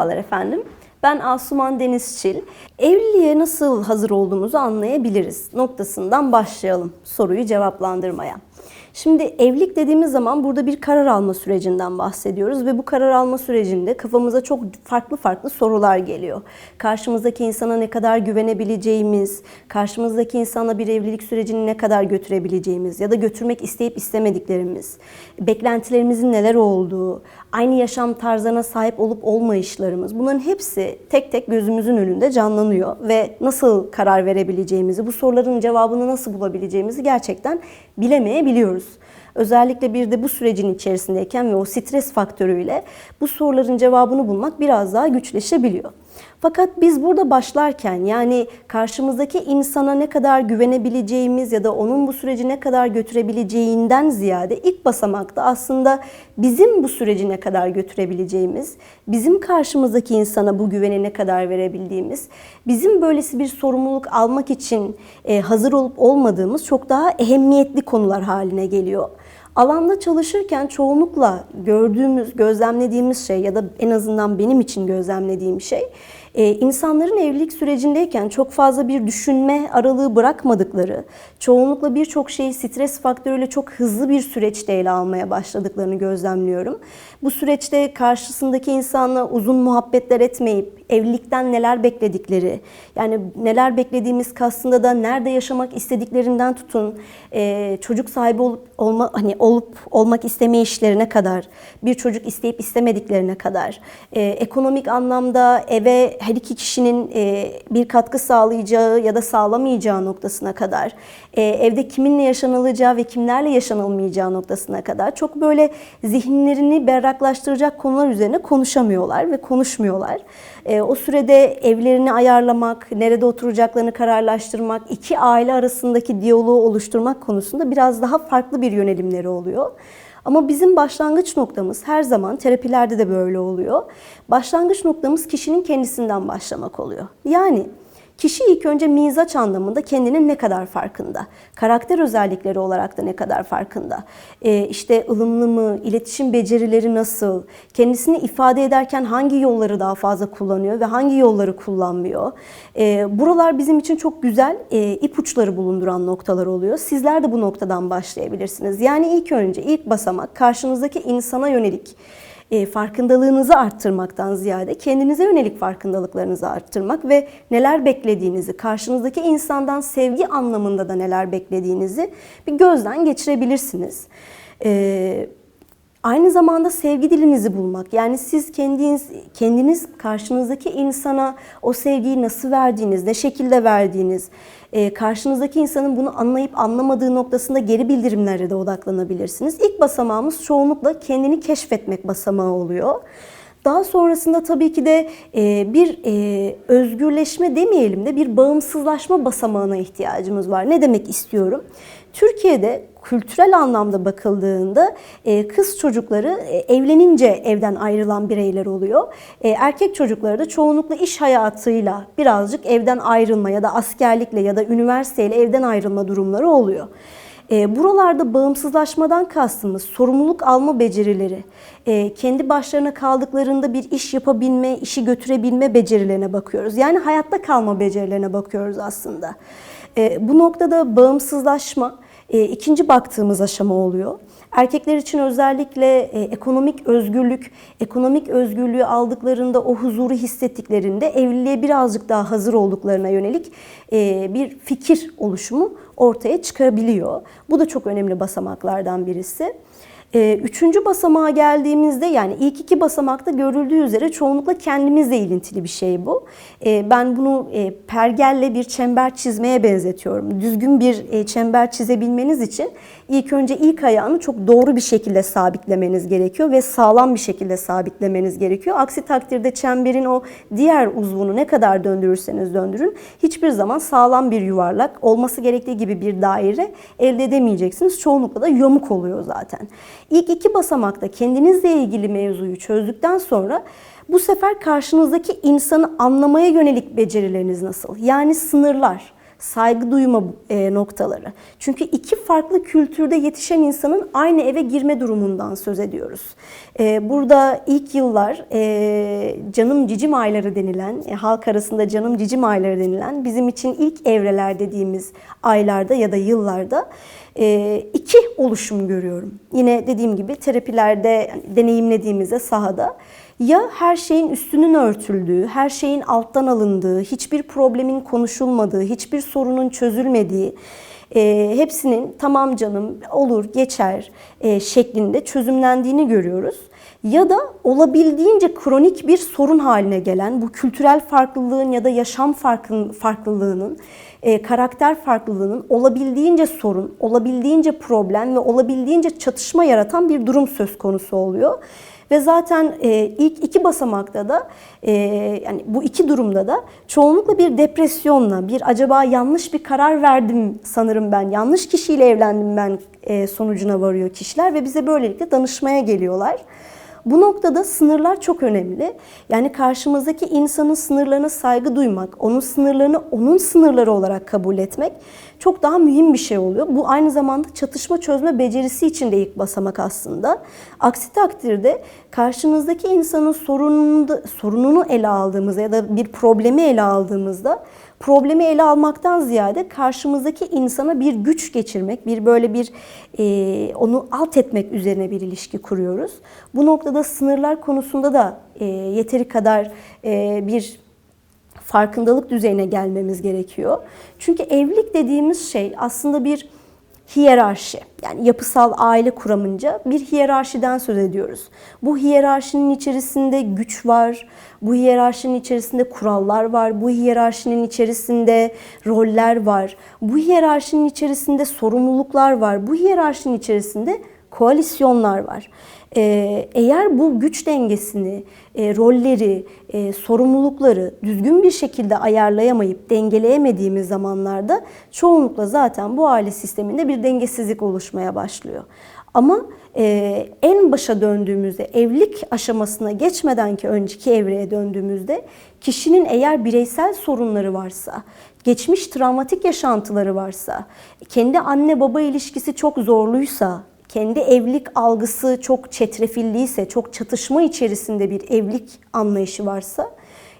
Merhabalar efendim. Ben Asuman Denizçil. Evliliğe nasıl hazır olduğumuzu anlayabiliriz noktasından başlayalım soruyu cevaplandırmaya. Şimdi evlilik dediğimiz zaman burada bir karar alma sürecinden bahsediyoruz ve bu karar alma sürecinde kafamıza çok farklı farklı sorular geliyor. Karşımızdaki insana ne kadar güvenebileceğimiz, karşımızdaki insana bir evlilik sürecini ne kadar götürebileceğimiz ya da götürmek isteyip istemediklerimiz, beklentilerimizin neler olduğu, aynı yaşam tarzına sahip olup olmayışlarımız bunların hepsi tek tek gözümüzün önünde canlanıyor ve nasıl karar verebileceğimizi, bu soruların cevabını nasıl bulabileceğimizi gerçekten bilemeyebiliyoruz. Özellikle bir de bu sürecin içerisindeyken ve o stres faktörüyle bu soruların cevabını bulmak biraz daha güçleşebiliyor. Fakat biz burada başlarken yani karşımızdaki insana ne kadar güvenebileceğimiz ya da onun bu süreci ne kadar götürebileceğinden ziyade ilk basamakta aslında bizim bu süreci ne kadar götürebileceğimiz, bizim karşımızdaki insana bu güveni ne kadar verebildiğimiz, bizim böylesi bir sorumluluk almak için e, hazır olup olmadığımız çok daha ehemmiyetli konular haline geliyor. Alanda çalışırken çoğunlukla gördüğümüz, gözlemlediğimiz şey ya da en azından benim için gözlemlediğim şey ee, insanların evlilik sürecindeyken çok fazla bir düşünme aralığı bırakmadıkları, çoğunlukla birçok şeyi stres faktörüyle çok hızlı bir süreçte ele almaya başladıklarını gözlemliyorum. Bu süreçte karşısındaki insanla uzun muhabbetler etmeyip evlilikten neler bekledikleri, yani neler beklediğimiz kastında da nerede yaşamak istediklerinden tutun, e, çocuk sahibi olup olma hani olup olmak isteme işlerine kadar, bir çocuk isteyip istemediklerine kadar, e, ekonomik anlamda eve her iki kişinin e, bir katkı sağlayacağı ya da sağlamayacağı noktasına kadar, e, evde kiminle yaşanılacağı ve kimlerle yaşanılmayacağı noktasına kadar çok böyle zihinlerini berraklaştıracak konular üzerine konuşamıyorlar ve konuşmuyorlar. E, o sürede evlerini ayarlamak, nerede oturacaklarını kararlaştırmak, iki aile arasındaki diyaloğu oluşturmak konusunda biraz daha farklı bir yönelimleri oluyor. Ama bizim başlangıç noktamız her zaman terapilerde de böyle oluyor. Başlangıç noktamız kişinin kendisinden başlamak oluyor. Yani Kişi ilk önce mizaç anlamında kendinin ne kadar farkında? Karakter özellikleri olarak da ne kadar farkında? Ee, işte ılımlı mı? İletişim becerileri nasıl? Kendisini ifade ederken hangi yolları daha fazla kullanıyor ve hangi yolları kullanmıyor? Ee, buralar bizim için çok güzel e, ipuçları bulunduran noktalar oluyor. Sizler de bu noktadan başlayabilirsiniz. Yani ilk önce ilk basamak karşınızdaki insana yönelik e, farkındalığınızı arttırmaktan ziyade kendinize yönelik farkındalıklarınızı arttırmak ve neler beklediğinizi, karşınızdaki insandan sevgi anlamında da neler beklediğinizi bir gözden geçirebilirsiniz. E, Aynı zamanda sevgi dilinizi bulmak. Yani siz kendiniz, kendiniz karşınızdaki insana o sevgiyi nasıl verdiğiniz, ne şekilde verdiğiniz, e, karşınızdaki insanın bunu anlayıp anlamadığı noktasında geri bildirimlere de odaklanabilirsiniz. İlk basamağımız çoğunlukla kendini keşfetmek basamağı oluyor. Daha sonrasında tabii ki de e, bir e, özgürleşme demeyelim de bir bağımsızlaşma basamağına ihtiyacımız var. Ne demek istiyorum? Türkiye'de kültürel anlamda bakıldığında e, kız çocukları e, evlenince evden ayrılan bireyler oluyor. E, erkek çocukları da çoğunlukla iş hayatıyla birazcık evden ayrılma ya da askerlikle ya da üniversiteyle evden ayrılma durumları oluyor. Buralarda bağımsızlaşmadan kastımız sorumluluk alma becerileri, kendi başlarına kaldıklarında bir iş yapabilme, işi götürebilme becerilerine bakıyoruz. Yani hayatta kalma becerilerine bakıyoruz aslında. Bu noktada bağımsızlaşma, e, ikinci baktığımız aşama oluyor. Erkekler için özellikle e, ekonomik özgürlük, ekonomik özgürlüğü aldıklarında o huzuru hissettiklerinde evliliğe birazcık daha hazır olduklarına yönelik e, bir fikir oluşumu ortaya çıkabiliyor. Bu da çok önemli basamaklardan birisi. Ee, üçüncü basamağa geldiğimizde yani ilk iki basamakta görüldüğü üzere çoğunlukla kendimizle ilintili bir şey bu. Ee, ben bunu e, pergelle bir çember çizmeye benzetiyorum. Düzgün bir e, çember çizebilmeniz için ilk önce ilk ayağını çok doğru bir şekilde sabitlemeniz gerekiyor ve sağlam bir şekilde sabitlemeniz gerekiyor. Aksi takdirde çemberin o diğer uzvunu ne kadar döndürürseniz döndürün hiçbir zaman sağlam bir yuvarlak olması gerektiği gibi bir daire elde edemeyeceksiniz. Çoğunlukla da yamuk oluyor zaten. İlk iki basamakta kendinizle ilgili mevzuyu çözdükten sonra bu sefer karşınızdaki insanı anlamaya yönelik becerileriniz nasıl? Yani sınırlar. saygı duyma e, noktaları. Çünkü iki farklı kültürde yetişen insanın aynı eve girme durumundan söz ediyoruz. E, burada ilk yıllar e, canım cicim ayları denilen, halk arasında canım cicim ayları denilen bizim için ilk evreler dediğimiz aylarda ya da yıllarda iki oluşum görüyorum. Yine dediğim gibi terapilerde deneyimlediğimizde sahada ya her şeyin üstünün örtüldüğü, her şeyin alttan alındığı, hiçbir problemin konuşulmadığı, hiçbir sorunun çözülmediği, e, hepsinin tamam canım olur geçer e, şeklinde çözümlendiğini görüyoruz. Ya da olabildiğince kronik bir sorun haline gelen bu kültürel farklılığın ya da yaşam farkın, farklılığının e, karakter farklılığının olabildiğince sorun, olabildiğince problem ve olabildiğince çatışma yaratan bir durum söz konusu oluyor. Ve zaten e, ilk iki basamakta da e, yani bu iki durumda da çoğunlukla bir depresyonla, bir acaba yanlış bir karar verdim sanırım ben, yanlış kişiyle evlendim ben e, sonucuna varıyor kişiler ve bize böylelikle danışmaya geliyorlar. Bu noktada sınırlar çok önemli. Yani karşımızdaki insanın sınırlarına saygı duymak, onun sınırlarını onun sınırları olarak kabul etmek çok daha mühim bir şey oluyor. Bu aynı zamanda çatışma çözme becerisi için de ilk basamak aslında. Aksi takdirde karşınızdaki insanın sorununu, sorununu ele aldığımızda ya da bir problemi ele aldığımızda problemi ele almaktan ziyade karşımızdaki insana bir güç geçirmek, bir böyle bir e, onu alt etmek üzerine bir ilişki kuruyoruz. Bu noktada sınırlar konusunda da e, yeteri kadar e, bir farkındalık düzeyine gelmemiz gerekiyor. Çünkü evlilik dediğimiz şey aslında bir hiyerarşi. Yani yapısal aile kuramınca bir hiyerarşiden söz ediyoruz. Bu hiyerarşinin içerisinde güç var, bu hiyerarşinin içerisinde kurallar var, bu hiyerarşinin içerisinde roller var, bu hiyerarşinin içerisinde sorumluluklar var, bu hiyerarşinin içerisinde koalisyonlar var. Ee, eğer bu güç dengesini, e, rolleri, e, sorumlulukları düzgün bir şekilde ayarlayamayıp dengeleyemediğimiz zamanlarda çoğunlukla zaten bu aile sisteminde bir dengesizlik oluşmaya başlıyor. Ama e, en başa döndüğümüzde, evlilik aşamasına geçmeden ki önceki evreye döndüğümüzde kişinin eğer bireysel sorunları varsa, geçmiş travmatik yaşantıları varsa, kendi anne baba ilişkisi çok zorluysa, kendi evlilik algısı çok çetrefilliyse, çok çatışma içerisinde bir evlilik anlayışı varsa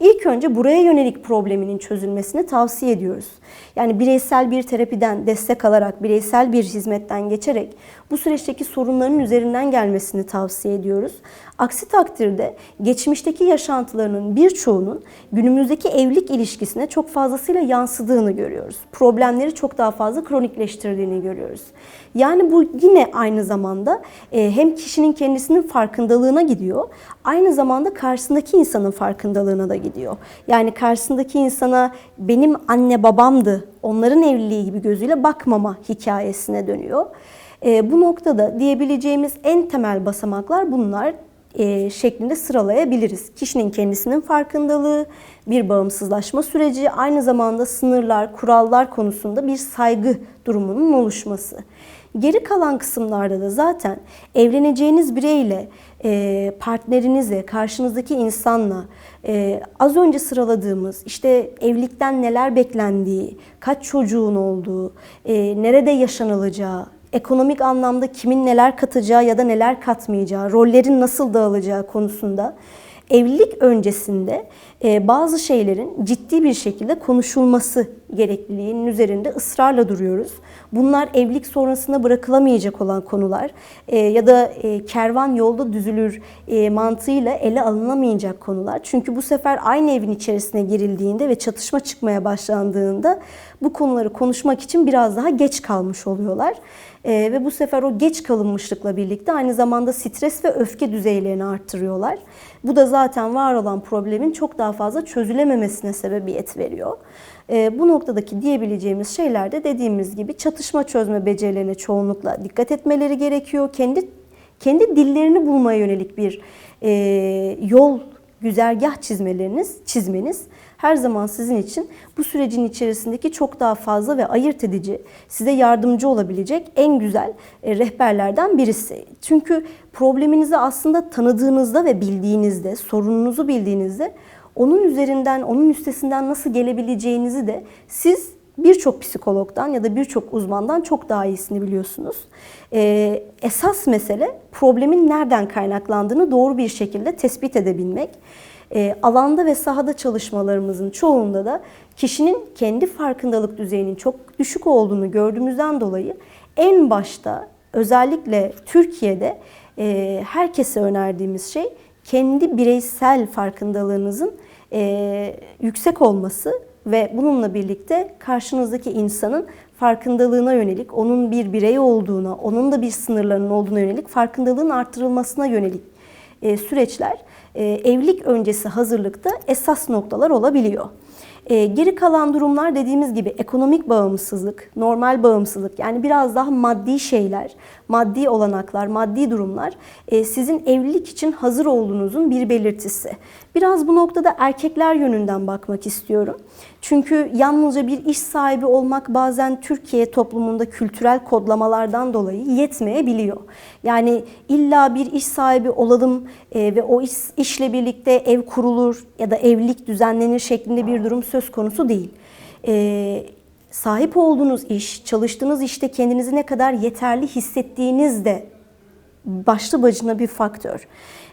ilk önce buraya yönelik probleminin çözülmesini tavsiye ediyoruz. Yani bireysel bir terapiden destek alarak, bireysel bir hizmetten geçerek bu süreçteki sorunların üzerinden gelmesini tavsiye ediyoruz. Aksi takdirde geçmişteki yaşantılarının birçoğunun günümüzdeki evlilik ilişkisine çok fazlasıyla yansıdığını görüyoruz. Problemleri çok daha fazla kronikleştirdiğini görüyoruz. Yani bu yine aynı zamanda e, hem kişinin kendisinin farkındalığına gidiyor, aynı zamanda karşısındaki insanın farkındalığına da gidiyor. Yani karşısındaki insana benim anne babamdı, onların evliliği gibi gözüyle bakmama hikayesine dönüyor. E, bu noktada diyebileceğimiz en temel basamaklar bunlar e, şeklinde sıralayabiliriz. Kişinin kendisinin farkındalığı, bir bağımsızlaşma süreci, aynı zamanda sınırlar, kurallar konusunda bir saygı durumunun oluşması. Geri kalan kısımlarda da zaten evleneceğiniz bireyle, e, partnerinizle, karşınızdaki insanla e, az önce sıraladığımız işte evlilikten neler beklendiği, kaç çocuğun olduğu, e, nerede yaşanılacağı, ekonomik anlamda kimin neler katacağı ya da neler katmayacağı, rollerin nasıl dağılacağı konusunda evlilik öncesinde bazı şeylerin ciddi bir şekilde konuşulması gerekliliğinin üzerinde ısrarla duruyoruz. Bunlar evlilik sonrasında bırakılamayacak olan konular e, ya da e, kervan yolda düzülür mantığıyla ele alınamayacak konular. Çünkü bu sefer aynı evin içerisine girildiğinde ve çatışma çıkmaya başlandığında bu konuları konuşmak için biraz daha geç kalmış oluyorlar. Ee, ve bu sefer o geç kalınmışlıkla birlikte aynı zamanda stres ve öfke düzeylerini arttırıyorlar. Bu da zaten var olan problemin çok daha fazla çözülememesine sebebiyet veriyor. Ee, bu noktadaki diyebileceğimiz şeyler de dediğimiz gibi çatışma çözme becerilerine çoğunlukla dikkat etmeleri gerekiyor. Kendi kendi dillerini bulmaya yönelik bir e, yol güzergah çizmeleriniz, çizmeniz her zaman sizin için bu sürecin içerisindeki çok daha fazla ve ayırt edici, size yardımcı olabilecek en güzel e, rehberlerden birisi. Çünkü probleminizi aslında tanıdığınızda ve bildiğinizde, sorununuzu bildiğinizde onun üzerinden, onun üstesinden nasıl gelebileceğinizi de siz birçok psikologdan ya da birçok uzmandan çok daha iyisini biliyorsunuz. Ee, esas mesele problemin nereden kaynaklandığını doğru bir şekilde tespit edebilmek. Ee, alanda ve sahada çalışmalarımızın çoğunda da kişinin kendi farkındalık düzeyinin çok düşük olduğunu gördüğümüzden dolayı en başta özellikle Türkiye'de e, herkese önerdiğimiz şey kendi bireysel farkındalığınızın e, yüksek olması ve bununla birlikte karşınızdaki insanın farkındalığına yönelik, onun bir birey olduğuna, onun da bir sınırlarının olduğuna yönelik farkındalığın arttırılmasına yönelik e, süreçler e, evlilik öncesi hazırlıkta esas noktalar olabiliyor. E, geri kalan durumlar dediğimiz gibi ekonomik bağımsızlık, normal bağımsızlık yani biraz daha maddi şeyler, maddi olanaklar, maddi durumlar e, sizin evlilik için hazır olduğunuzun bir belirtisi. Biraz bu noktada erkekler yönünden bakmak istiyorum. Çünkü yalnızca bir iş sahibi olmak bazen Türkiye toplumunda kültürel kodlamalardan dolayı yetmeyebiliyor. Yani illa bir iş sahibi olalım e, ve o iş, işle birlikte ev kurulur ya da evlilik düzenlenir şeklinde bir durum söz konusu değil. E, sahip olduğunuz iş, çalıştığınız işte kendinizi ne kadar yeterli hissettiğiniz de başlı başına bir faktör.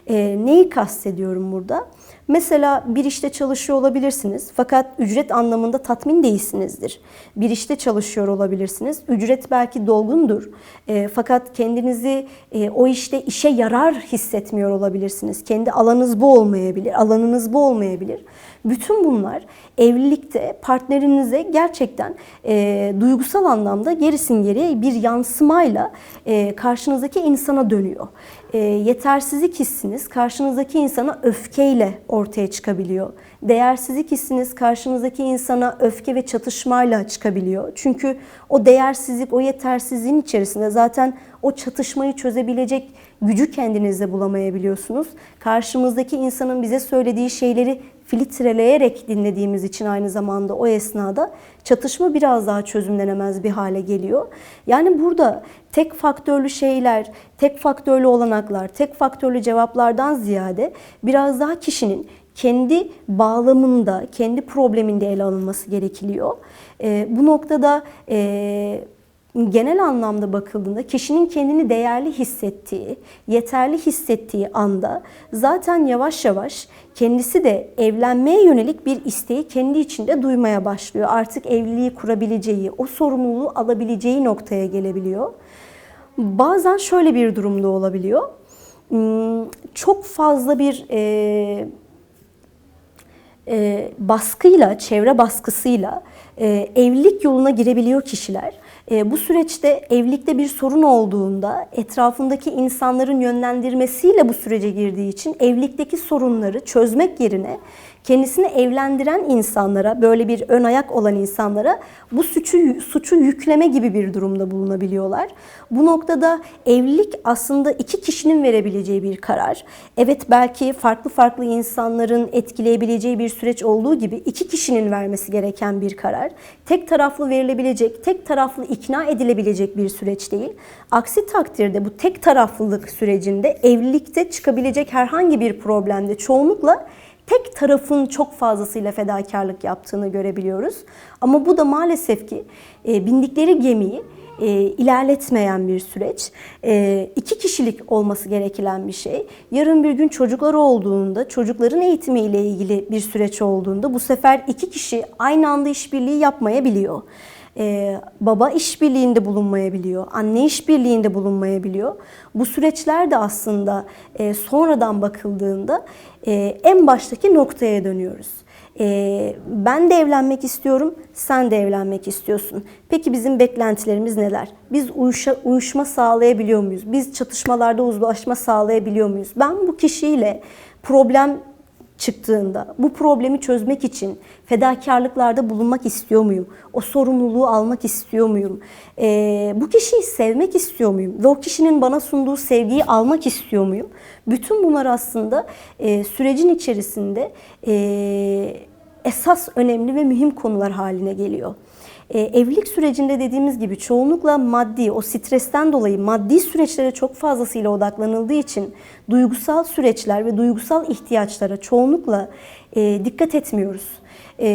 E, neyi kastediyorum burada? Mesela bir işte çalışıyor olabilirsiniz fakat ücret anlamında tatmin değilsinizdir. Bir işte çalışıyor olabilirsiniz. Ücret belki dolgundur. E, fakat kendinizi e, o işte işe yarar hissetmiyor olabilirsiniz. Kendi alanınız bu olmayabilir, alanınız bu olmayabilir. Bütün bunlar evlilikte partnerinize gerçekten e, duygusal anlamda gerisin geriye bir yansımayla e, karşınızdaki insana dönüyor. E, yetersizlik hissiniz karşınızdaki insana öfkeyle ortaya çıkabiliyor. Değersizlik hissiniz karşınızdaki insana öfke ve çatışmayla çıkabiliyor. Çünkü o değersizlik, o yetersizliğin içerisinde zaten o çatışmayı çözebilecek gücü kendinizde bulamayabiliyorsunuz. Karşımızdaki insanın bize söylediği şeyleri filtreleyerek dinlediğimiz için aynı zamanda o esnada çatışma biraz daha çözümlenemez bir hale geliyor. Yani burada tek faktörlü şeyler, tek faktörlü olanaklar, tek faktörlü cevaplardan ziyade biraz daha kişinin kendi bağlamında, kendi probleminde ele alınması gerekiliyor. E, bu noktada e, genel anlamda bakıldığında kişinin kendini değerli hissettiği, yeterli hissettiği anda zaten yavaş yavaş kendisi de evlenmeye yönelik bir isteği kendi içinde duymaya başlıyor. Artık evliliği kurabileceği, o sorumluluğu alabileceği noktaya gelebiliyor. Bazen şöyle bir durumda olabiliyor. Hmm, çok fazla bir e, e, baskıyla, çevre baskısıyla e, evlilik yoluna girebiliyor kişiler. E, bu süreçte evlilikte bir sorun olduğunda etrafındaki insanların yönlendirmesiyle bu sürece girdiği için evlilikteki sorunları çözmek yerine kendisini evlendiren insanlara, böyle bir ön ayak olan insanlara bu suçu suçu yükleme gibi bir durumda bulunabiliyorlar. Bu noktada evlilik aslında iki kişinin verebileceği bir karar. Evet belki farklı farklı insanların etkileyebileceği bir süreç olduğu gibi iki kişinin vermesi gereken bir karar. Tek taraflı verilebilecek, tek taraflı ikna edilebilecek bir süreç değil. Aksi takdirde bu tek taraflılık sürecinde evlilikte çıkabilecek herhangi bir problemde çoğunlukla tek tarafın çok fazlasıyla fedakarlık yaptığını görebiliyoruz. Ama bu da maalesef ki e, bindikleri gemiyi e, ilerletmeyen bir süreç. E, iki kişilik olması gereken bir şey. Yarın bir gün çocukları olduğunda, çocukların eğitimiyle ilgili bir süreç olduğunda bu sefer iki kişi aynı anda işbirliği yapmayabiliyor e, baba işbirliğinde bulunmayabiliyor, anne işbirliğinde bulunmayabiliyor. Bu süreçler de aslında e, sonradan bakıldığında e, en baştaki noktaya dönüyoruz. E, ben de evlenmek istiyorum, sen de evlenmek istiyorsun. Peki bizim beklentilerimiz neler? Biz uyuşa, uyuşma sağlayabiliyor muyuz? Biz çatışmalarda uzlaşma sağlayabiliyor muyuz? Ben bu kişiyle problem çıktığında bu problemi çözmek için fedakarlıklarda bulunmak istiyor muyum? O sorumluluğu almak istiyor muyum? E, bu kişiyi sevmek istiyor muyum? Ve o kişinin bana sunduğu sevgiyi almak istiyor muyum? Bütün bunlar aslında e, sürecin içerisinde e, esas önemli ve mühim konular haline geliyor. E, evlilik sürecinde dediğimiz gibi çoğunlukla maddi, o stresten dolayı maddi süreçlere çok fazlasıyla odaklanıldığı için duygusal süreçler ve duygusal ihtiyaçlara çoğunlukla e, dikkat etmiyoruz. E,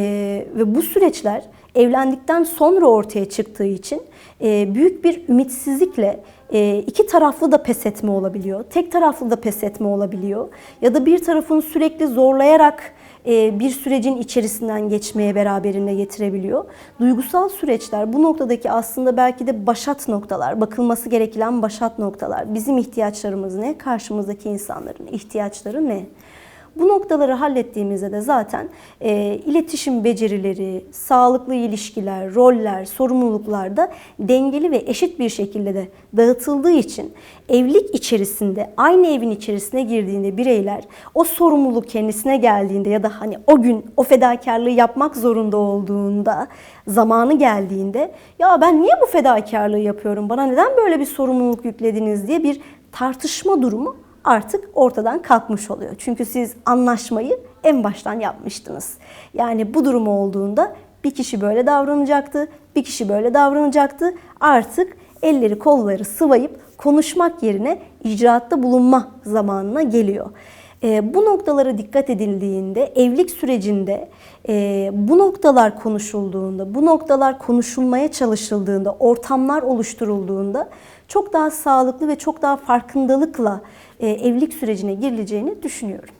ve bu süreçler evlendikten sonra ortaya çıktığı için e, büyük bir ümitsizlikle e, iki taraflı da pes etme olabiliyor, tek taraflı da pes etme olabiliyor ya da bir tarafın sürekli zorlayarak bir sürecin içerisinden geçmeye beraberinde getirebiliyor. Duygusal süreçler bu noktadaki aslında belki de başat noktalar, bakılması gereken başat noktalar. Bizim ihtiyaçlarımız ne? Karşımızdaki insanların ihtiyaçları ne? Bu noktaları hallettiğimizde de zaten e, iletişim becerileri, sağlıklı ilişkiler, roller, sorumluluklar da dengeli ve eşit bir şekilde de dağıtıldığı için evlilik içerisinde, aynı evin içerisine girdiğinde bireyler o sorumluluk kendisine geldiğinde ya da hani o gün o fedakarlığı yapmak zorunda olduğunda, zamanı geldiğinde ya ben niye bu fedakarlığı yapıyorum, bana neden böyle bir sorumluluk yüklediniz? diye bir tartışma durumu artık ortadan kalkmış oluyor. Çünkü siz anlaşmayı en baştan yapmıştınız. Yani bu durum olduğunda bir kişi böyle davranacaktı, bir kişi böyle davranacaktı. Artık elleri kolları sıvayıp konuşmak yerine icraatta bulunma zamanına geliyor. E, bu noktalara dikkat edildiğinde, evlilik sürecinde e, bu noktalar konuşulduğunda, bu noktalar konuşulmaya çalışıldığında, ortamlar oluşturulduğunda çok daha sağlıklı ve çok daha farkındalıkla e, evlilik sürecine girileceğini düşünüyorum.